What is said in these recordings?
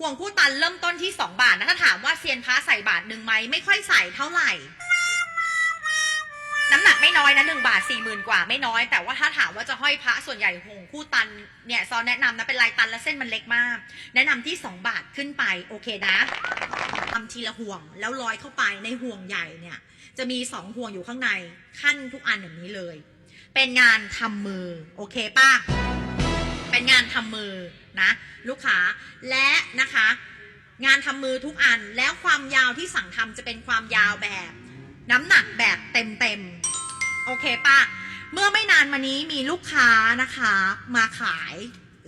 ห่วงคู่ตันเริ่มต้นที่ 2 บาทนะถ้าถามว่าเซียนพระใส่บาทหนึ่งไหมไม่ค่อยใส่เท่าไหร่ น้ำหนักไม่น้อยนะหนึ่งบาทสี่หมื่นกว่าไม่น้อย แต่ว่าถ้าถามว่าจะห้อยพระส่วนใหญ่ห่วงคู่ตันเนี่ยซอนแนะนำนะเป็นลายตันและเส้นมันเล็กมาก แนะนำที่ 2 บาทขึ้นไปโอเคนะทำทีละห่วงแล้วร้อยเข้าไปในห่วงใหญ่เนี่ยจะมีสองห่วงอยู่ข้างในขั้นทุกอันแบบนี้เลย เป็นงานทำมือโอเคป่ะ เป็นงานทำมือนะลูกค้าและนะคะ งานทำมือทุกอันแล้วความยาวที่สั่งทำจะเป็นความยาวแบบ น้ำหนักแบบเต็มๆโอเคปะเมื่อไม่นานมานี้มีลูกค้านะคะ มาขาย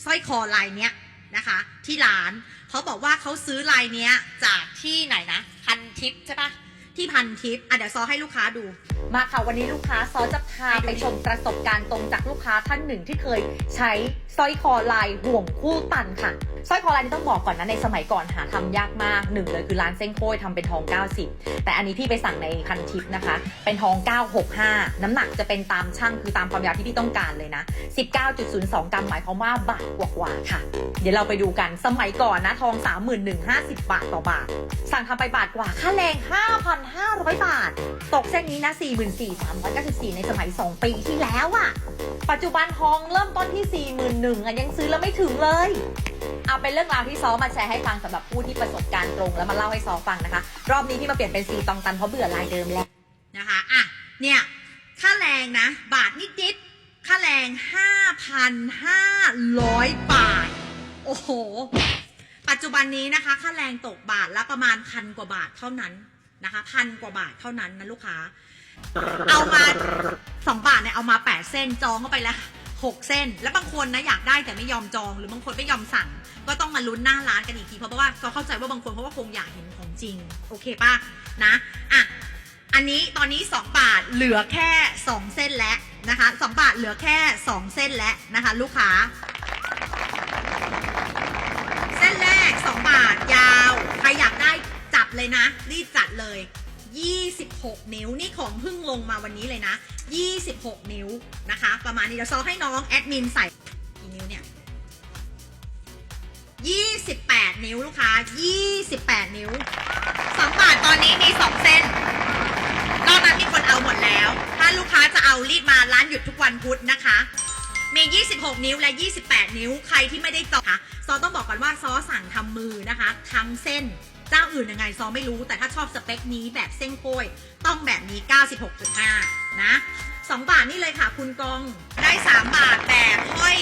สร้อยคอลายเนี้ยนะคะ ที่ร้านเขาบอกว่าเขาซื้อลายเนี้ยจากที่ไหนนะพันทิปใช่ปะ ที่พันทิปอะเดี๋ยวซอให้ลูกค้าดู มาค่ะวันนี้ลูกค้าซอจะพาไปชมประสบการณ์ตรงจากลูกค้าท่านหนึ่งที่เคยใช้สร้อยคอลายห่วงคู่ตันค่ะสร้อยคอลายนี้ต้องบอกก่อนนะในสมัยก่อนหาทำยากมากหนึ่งเลยคือร้านเส้นโค้ยทำเป็นทอง 90 แต่อันนี้พี่ไปสั่งในพันทิปนะคะ เป็นทอง 965 น้ำหนักจะเป็นตามช่างคือตามความยาวที่พี่ต้องการเลยนะ 19.02 กรัมหมายความว่าบาทกว่าๆค่ะ เดี๋ยวเราไปดูกันสมัยก่อนนะทอง 31,50 บาทต่อบาท สั่งทำไปบาทกว่าค่าแรง 5,500 บาท ตกเส้นนี้นะ 44,394 ในสมัย 2 ปีที่แล้วอะ่ะปัจจุบันทองเริ่มต้นที่ 41,000อะยังซื้อแล้วไม่ถึงเลย เอาเป็นเรื่องราวที่ซอมาแชร์ให้ฟังสำหรับผู้ที่ประสบการณ์ตรง แล้วมาเล่าให้ซอฟังนะคะ รอบนี้ที่มาเปลี่ยนเป็นซีตองตันเพราะเบื่อลายเดิมแล้วนะคะอะเนี่ยค่าแรงนะ บาทนิดๆค่าแรง 5,500 บาท โอ้โห ปัจจุบันนี้นะคะ ค่าแรงตกบาทละประมาณพันกว่าบาทเท่านั้นนะคะพันกว่าบาทเท่านั้นนะลูกค้า เอามาสองบาทเนี่ยเอามาแปดเส้นจองเข้าไปแล้ว หกเส้น แล้วบางคนนะอยากได้แต่ไม่ยอมจอง หรือบางคนไม่ยอมสั่ง ก็ต้องมาลุ้นหน้าร้านกันอีกที เพราะว่าก็เข้าใจว่าบางคนเขาก็คงอยากเห็นของจริง โอเคป่ะนะอะอันนี้ตอนนี้ 2 บาทเหลือแค่ 2 เส้นแล้วนะคะ2บาทเหลือแค่ 2 เส้นแล้วนะคะ ลูกค้า เส้นแรก 2 บาทยาว ใครอยากได้จับเลยนะ รีบจัดเลย 26 นิ้วนี่ของเพิ่งลงมาวันนี้เลยนะ 26 นิ้วนะคะ ประมาณนี้เดี๋ยวซอให้น้องแอดมินใส่กี่นิ้วเนี่ย28 นิ้วลูกค้า 28 นิ้ว2บาทตอนนี้มี 2 เส้น นอกนั้นมีคนเอาหมดแล้ว ถ้าลูกค้าจะเอารีบมาร้านหยุดทุกวันพุธนะคะ มี 26 นิ้วและ 28 นิ้ว ใครที่ไม่ได้จองค่ะ ซอต้องบอกก่อนว่าซอสั่งทำมือนะคะ ทั้งเส้น เจ้าอื่นยังไงซอไม่รู้แต่ถ้าชอบสเปคนี้แบบเส้นโค้ยต้องแบบนี้ 96.5 นะ 2 บาทนี่เลยค่ะคุณกองได้ 3 บาทแบบห้อย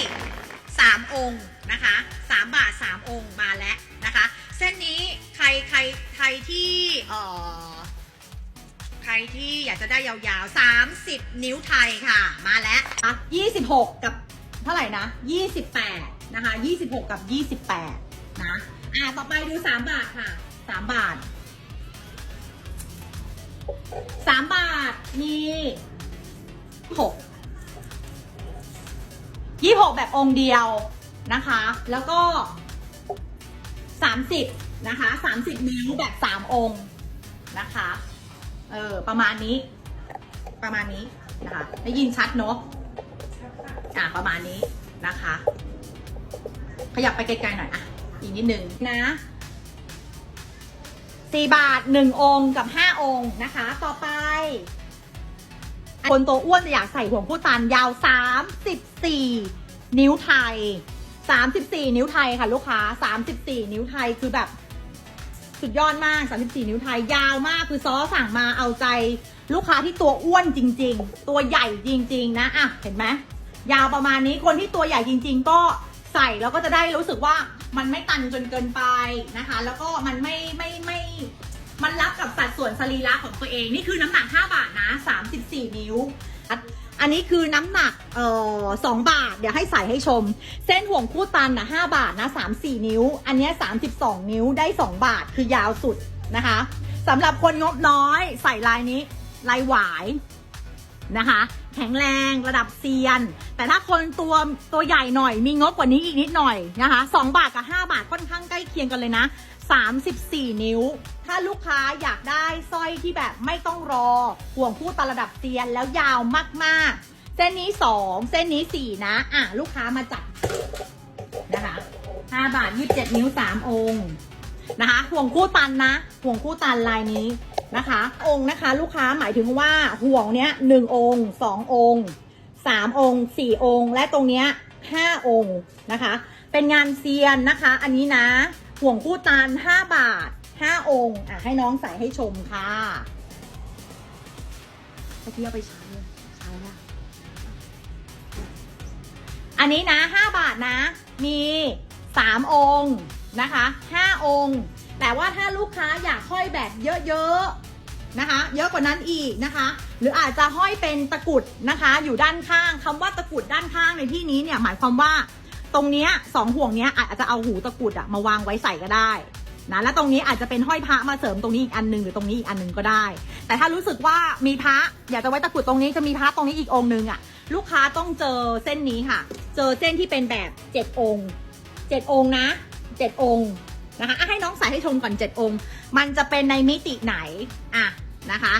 3 องค์นะคะ 3 บาท 3 องค์มาแล้วนะคะ เส้นนี้ใครใครใครที่เอ่อใครที่อยากจะได้ยาวๆ 30 นิ้วไทยค่ะ มาแล้วอะ26 กับเท่าไหร่นะ 28 นะคะ 26 กับ 28 นะ อะต่อไปดู 3 บาทค่ะ 3บาท3บาท มี6 26แบบองค์เดียวนะคะ แล้วก็30นะคะ30นิ้วแบบ3องค์นะคะ เออประมาณนี้ ประมาณนี้นะคะได้ยินชัดเนอะอะประมาณนี้นะคะ ขยับไปไกลๆหน่อยอะอีกนิดนึงนะ สี่บาทหนึ่งองค์กับห้าองค์นะคะ ต่อไป คนตัวอ้วนจะอยากใส่ห่วงผู้ตันยาวสามสิบสี่นิ้วไทยสามสิบสี่นิ้วไทยค่ะลูกค้าสามสิบสี่นิ้วไทยคือแบบ สุดยอดมาก34นิ้วไทยยาวมากคือซอสั่งมาเอาใจ ลูกค้าที่ตัวอ้วนจริง ๆ ตัวใหญ่จริง ๆ นะอะเห็นไหมยาวประมาณนี้คนที่ตัวใหญ่จริง ๆ ก็ใส่แล้วก็จะได้รู้สึกว่ามันไม่ตันจนเกินไปนะคะ แล้วก็มันไม่ไม่ ส่วนสรีระของตัวเอง นี่คือน้ำหนัก 5 บาทนะ 34 นิ้ว อันนี้คือน้ำหนักเอ่อสองบาท เดี๋ยวให้ใส่ให้ชม เส้นห่วงคู่ตันนะ5บาทนะ 3 4 นิ้ว อันนี้ 32 นิ้วได้ 2 บาทคือยาวสุดนะคะสำหรับคนงบน้อยใส่ลายนี้ลายหวายนะคะ แข็งแรงระดับเซียน แต่ถ้าคนตัวตัวใหญ่หน่อยมีงบกว่านี้อีกนิดหน่อยนะคะ 2 บาทกับ 5 บาทค่อนข้างใกล้เคียงกันเลยนะ 34 นิ้ว ถ้าลูกค้าอยากได้สร้อยที่แบบไม่ต้องรอ ห่วงคู่ตาระดับเซียนแล้วยาวมากๆ เส้นนี้ 2 เส้นนี้ 4 นะ อะ ลูกค้ามาจับนะคะห้าบาทยี่สิบเจ็ดนิ้วสามองค์นะคะ ห่วงคู่ตันนะ ห่วงคู่ตันลายนี้นะคะ องค์นะคะลูกค้าหมายถึงว่าห่วงเนี้ยหนึ่งองค์สององค์สามองค์สี่องค์ และตรงเนี้ยห้าองค์นะคะ เป็นงานเซียนนะคะ อันนี้นะ ห่วงคู่ตันห้าบาทห้าองค์อะให้น้องใส่ให้ชมค่ะเมื่อกี้เอาไปใช้เลยใช้ละอันนี้นะ 5 บาทนะ มี 3 องค์นะคะ 5 องค์ แต่ว่าถ้าลูกค้าอยากห้อยแบบเยอะๆนะคะ เยอะกว่านั้นอีกนะคะ หรืออาจจะห้อยเป็นตะกุดนะคะ อยู่ด้านข้างคำว่าตะกุดด้านข้างในที่นี้เนี่ยหมายความว่า ตรงเนี้ยสองห่วงเนี้ยอาจจะเอาหูตะกรุดอะมาวางไว้ใส่ก็ได้นะแล้วตรงนี้อาจจะเป็นห้อยพระมาเสริมตรงนี้อีกอันหนึงหรือตรงนี้อีกอันหนึงก็ได้ แต่ถ้ารู้สึกว่ามีพระอยากจะไว้ตะกรุดตรงนี้จะมีพระตรงนี้อีกองค์หนึงอะลูกค้าต้องเจอเส้นนี้ค่ะ เจอเส้นที่เป็นแบบเจ็ดองค์เจ็ดองค์นะเจ็ดองค์นะคะะให้น้องใส่ให้ชมก่อนเจ็ดองค์ มันจะเป็นในมิติไหนอะนะคะ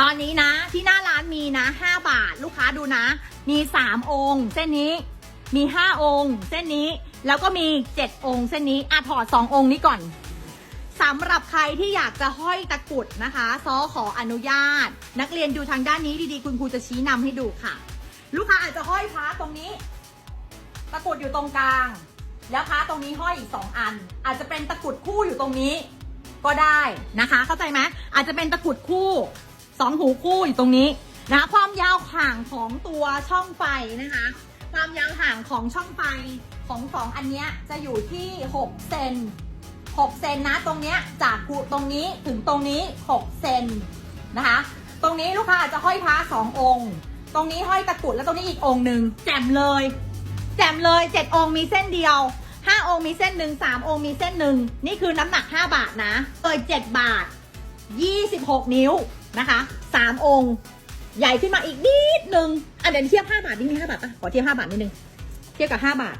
ตอนนี้นะที่หน้าร้านมีนะ5บาทลูกค้าดูนะ มี 3 องค์ เส้นนี้ มี 5 องค์ เส้นนี้ แล้วก็มี 7 องค์ เส้นนี้อะถอด 2 องค์นี้ก่อนสำหรับใครที่อยากจะห้อยตะกุดนะคะซอขออนุญาต นักเรียนดูทางด้านนี้ดีๆ คุณครูจะชี้นำให้ดูค่ะ ลูกค้าอาจจะห้อยพระตรงนี้ ตะกุดอยู่ตรงกลาง แล้วพระตรงนี้ห้อยอีกสองอัน อาจจะเป็นตะกุดคู่อยู่ตรงนี้ ก็ได้นะคะ เข้าใจไหมอาจจะเป็นตะกุดคู่สองหูคู่อยู่ตรงนี้ นะความยาวห่างของตัวช่องไฟนะคะ ความยาวห่างของช่องไฟของสองอันเนี้ยจะอยู่ที่ 6 เซน6 เซนนะตรงเนี้ยจากกูตรงนี้ถึงตรงนี้ 6 เซนนะคะ ตรงนี้ลูกค้าอาจจะห้อยพระสององค์ ตรงนี้ห้อยตะกุดแล้วตรงนี้อีกองค์หนึ่งแจ่มเลย แจ่มเลยเจ็ดองค์มีเส้นเดียวห้าองค์มีเส้นหนึ่งสามองค์มีเส้นหนึ่งนี่คือน้ำหนักห้าบาทนะเอยเจ็ดบาทยี่สิบหกนิ้วนะคะสามองค์ ใหญ่ขึ้นมาอีกนิดนึงอะเดี๋ยวเทียบห้าบาทนิดนึงห้าบาทปะขอเทียบห้าบาทนิดนึงเทียบกับห้าบาท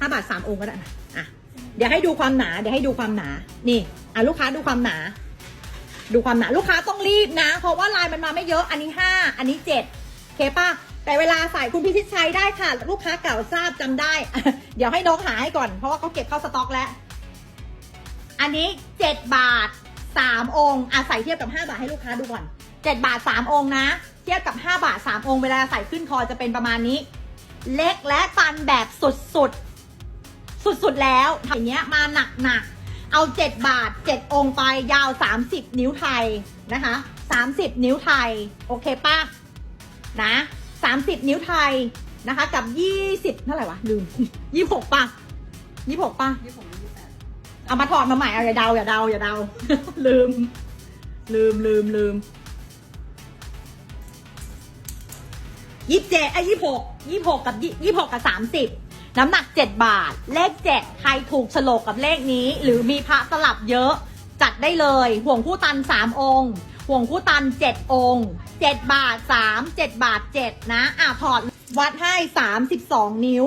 ห้าบาทสามองค์ก็ได้นะอะเดี๋ยวให้ดูความหนาเดี๋ยวให้ดูความหนา นี่อะลูกค้าดูความหนา ดูความหนาลูกค้าต้องรีบนะ เพราะว่าลายมันมาไม่เยอะอันนี้ห้าอันนี้เจ็ดเคป่ะแต่เวลาใส่คุณพิชิตใช้ได้ค่ะ ลูกค้าเก่าทราบจำได้ เดี๋ยวให้น้องหาให้ก่อน เพราะว่าเขาเก็บเข้าสต็อกแล้ว อันนี้เจ็ดบาทสามองค์อะใส่เทียบกับห้าบาทให้ลูกค้าดูก่อนเจ็ดบาทสามองค์นะ เทียบกับห้าบาทสามองค์เวลาใส่ขึ้นคอจะเป็นประมาณนี้ เล็กและตันแบบสุดๆ สุดๆแล้วอย่างเงี้ยมาหนักๆ เอา 7 บาท 7 องค์ไปยาว 30 นิ้วไทยนะคะ 30 นิ้วไทย โอเคป่ะ นะ 30 นิ้วไทยนะคะ กับ 20 เท่าไหร่วะลืม26ป่ะ26ป่ะยี่สิบหกยี่สิบแปดเอามาถอดมาใหม่เอาอย่าเดาอย่าเดาอย่าเดาลืม ลืมลืมลืม ยี่สิบเจ็ดไอ้ยี่หกยี่หกกับยี่หกกับสามสิบน้ำหนักเจ็ดบาท เลขเจ็ดใครถูกโฉลกกับเลขนี้ หรือมีพระสลับเยอะจัดได้เลย ห่วงคู่ตันสามองค์ห่วงคู่ตันเจ็ดองค์เจ็ดบาทสามเจ็ดบาทเจ็ดนะ อะถอดวัดให้สามสิบสองนิ้ว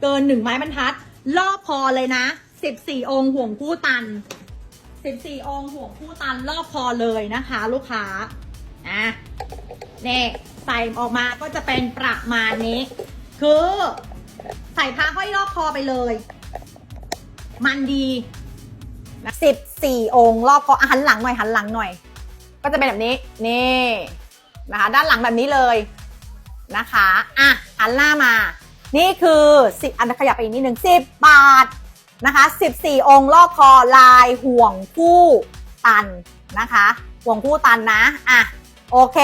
เกินหนึ่งไม้บรรทัด รอบคอเลยนะสิบสี่องค์ห่วงคู่ตันสิบสี่องค์ห่วงคู่ตันรอบคอเลยนะคะ ลูกค้าอะ นี่ใส่ออกมาก็จะเป็นประมาณนี้ คือใส่ผ้าห้อยรอบคอไปเลย มันดีสิบสี่องค์รอบคออะหันหลังหน่อยหันหลังหน่อย ก็จะเป็นแบบนี้ นี่นะคะ ด้านหลังแบบนี้เลยนะคะอะหันหน้ามา นี่คือสิบอันขยับไปอีกนิดหนึ่งสิบบาทนะคะสิบสี่องค์รอบคอลายห่วงคู่ตันนะคะ ห่วงคู่ตันนะอะโอเค